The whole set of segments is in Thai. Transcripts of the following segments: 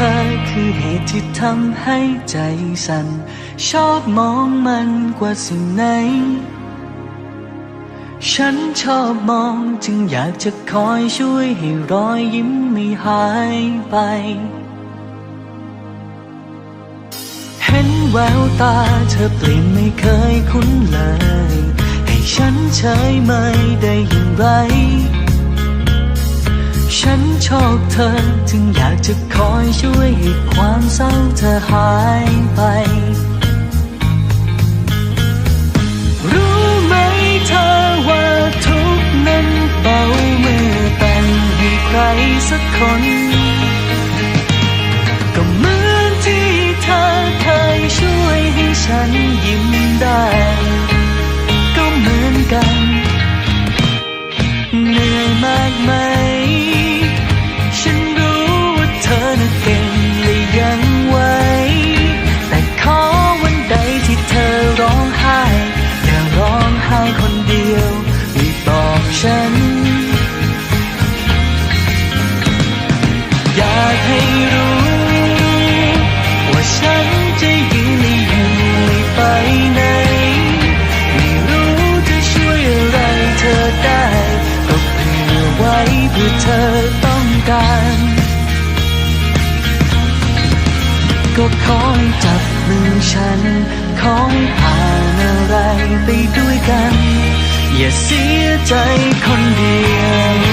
ธอคือเหตุทำให้ใจสั่น ชอบมองมันกว่าสิ่งไหน ฉันชอบมองจึงอยากจะคอยช่วยให้รอยยิ้มไม่หายไป เห็นแววตาเธอเปลี่ยนไม่เคยคุ้นเลย ให้ฉันเฉยไม่ได้อย่างไร ฉันชอบเธอจึงอยากจะคอยช่วยให้ความเศร้าเธอหายไป รู้ไหมเธอว่าทุกนั้นเบาเมื่อแต่งให้ใครสักคนากให้รู้ ว่าฉันจะยืนและอยู่ไม่ไปไหน ไม่รู้จะช่วยอะไรเธอได้ก็เผื่อไว้เพื่อเธอต้องการ ก็ขอให้จับมือฉัน ขอให้ผ่านอะไรไปด้วยกัน อย่าเสียใจคนเดียว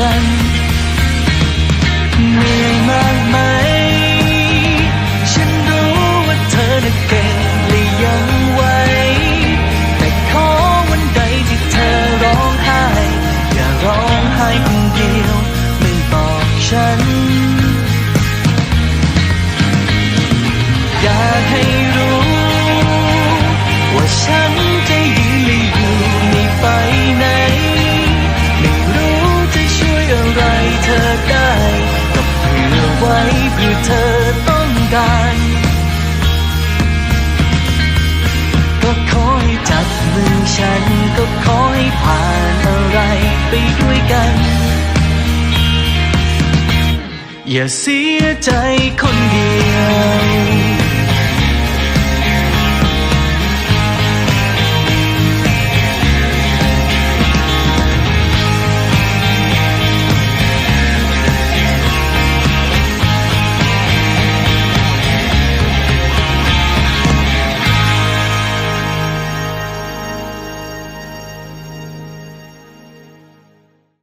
เอยู่เธอต้องการ ก็ขอให้จับมือฉัน ก็ขอให้ผ่านอะไรไปด้วยกัน อย่าเสียใจคนเดียว